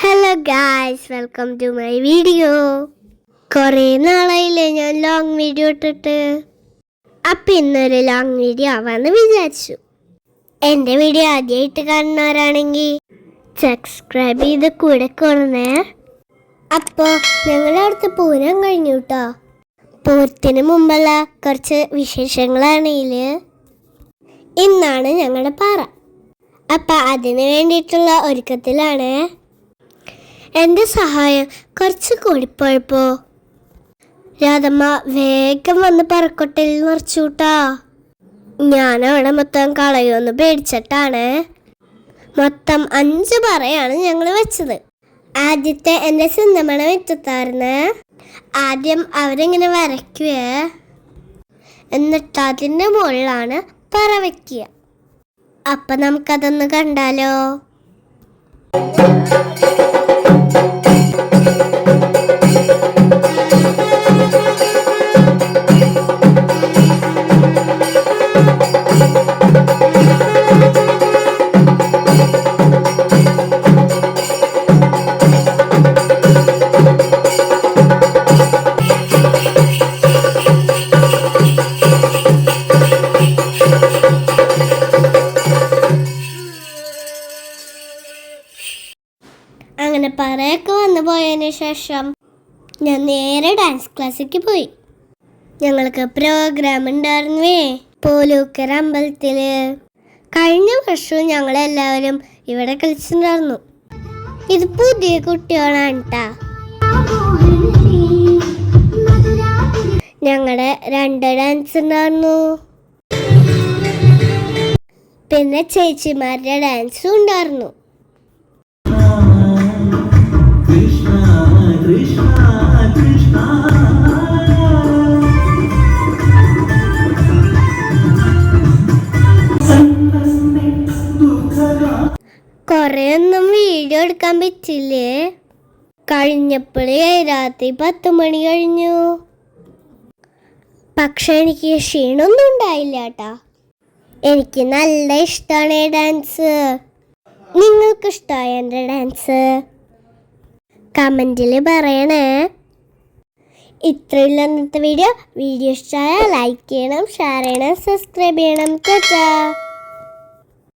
Hello guys welcome to my video കുറേ നാളായില്ലേ ഞാൻ ലോങ് വീഡിയോ ഇട്ടിട്ട്. അപ്പം ഇന്നൊരു ലോങ് വീഡിയോ ആവാന്ന് വിചാരിച്ചു. എന്റെ വീഡിയോ ആദ്യമായിട്ട് കാണുന്നവരാണെങ്കിൽ സബ്സ്ക്രൈബ് ചെയ്ത് കൂടെ കൊള്ളണേ. അപ്പോൾ ഞങ്ങളുടെ അടുത്ത് പൂരം കഴിഞ്ഞു കേട്ടോ പൂരത്തിന് മുമ്പുള്ള കുറച്ച് വിശേഷങ്ങളാണെങ്കിൽ ഇന്നാണ് ഞങ്ങളുടെ പാറ. അപ്പം അതിന് വേണ്ടിയിട്ടുള്ള ഒരുക്കത്തിലാണ്. എന്റെ സഹായം കുറച്ച് കൂടിപ്പോയപ്പോ. രാധമ്മ വേഗം വന്ന് പറക്കൊട്ടയിൽ നിറച്ചു കൂട്ടാ ഞാൻ അവിടെ മൊത്തം കളയുമെന്ന് പേടിച്ചിട്ടാണ്. മൊത്തം അഞ്ച് പറയാണ് ഞങ്ങൾ വെച്ചത്. ആദ്യത്തെ എന്റെ സിന്ധമണ വെച്ചത്തായിരുന്നു ആദ്യം അവരിങ്ങനെ വരയ്ക്കുവേ. എന്നിട്ട് അതിന്റെ മുകളിലാണ് പറ വയ്ക്കുക അപ്പം നമുക്കതൊന്ന് കണ്ടാലോ? അങ്ങനെ പറയൊക്കെ വന്നു പോയതിന് ശേഷം ഞാൻ നേരെ ഡാൻസ് ക്ലാസ്സിലേക്ക് പോയി. ഞങ്ങൾക്ക് പ്രോഗ്രാം ഉണ്ടായിരുന്നുവേ പോലൂക്കര അമ്പലത്തിൽ. കഴിഞ്ഞ വർഷവും ഞങ്ങളെല്ലാവരും ഇവിടെ കളിച്ചിട്ടുണ്ടായിരുന്നു. ഇത് പുതിയ കുട്ടികളാണ് കേട്ടാ ഞങ്ങളുടെ രണ്ട് ഡാൻസ് ഉണ്ടായിരുന്നു. പിന്നെ ചേച്ചിമാരുടെ ഡാൻസും ഉണ്ടായിരുന്നു. കൃഷ്ണ കൃഷ്ണ. കൊറേ വീഡിയോ എടുക്കാൻ പറ്റില്ലേ? കഴിഞ്ഞപ്പോഴേ രാത്രി പത്ത് മണി കഴിഞ്ഞു. പക്ഷെ എനിക്ക് ക്ഷീണമൊന്നും ഉണ്ടായില്ല കേട്ടാ എനിക്ക് നല്ല ഇഷ്ടമാണ് ഡാൻസ്. നിങ്ങൾക്ക് ഇഷ്ടമായ എന്റെ ഡാൻസ്? കമന്റിൽ പറയണേ. ഇത്രയുള്ള ഇന്നത്തെ വീഡിയോ. വീഡിയോ ഇഷ്ടമായ ലൈക്ക് ചെയ്യണം ഷെയർ ചെയ്യണം സബ്സ്ക്രൈബ് ചെയ്യണം. ചേച്ചാ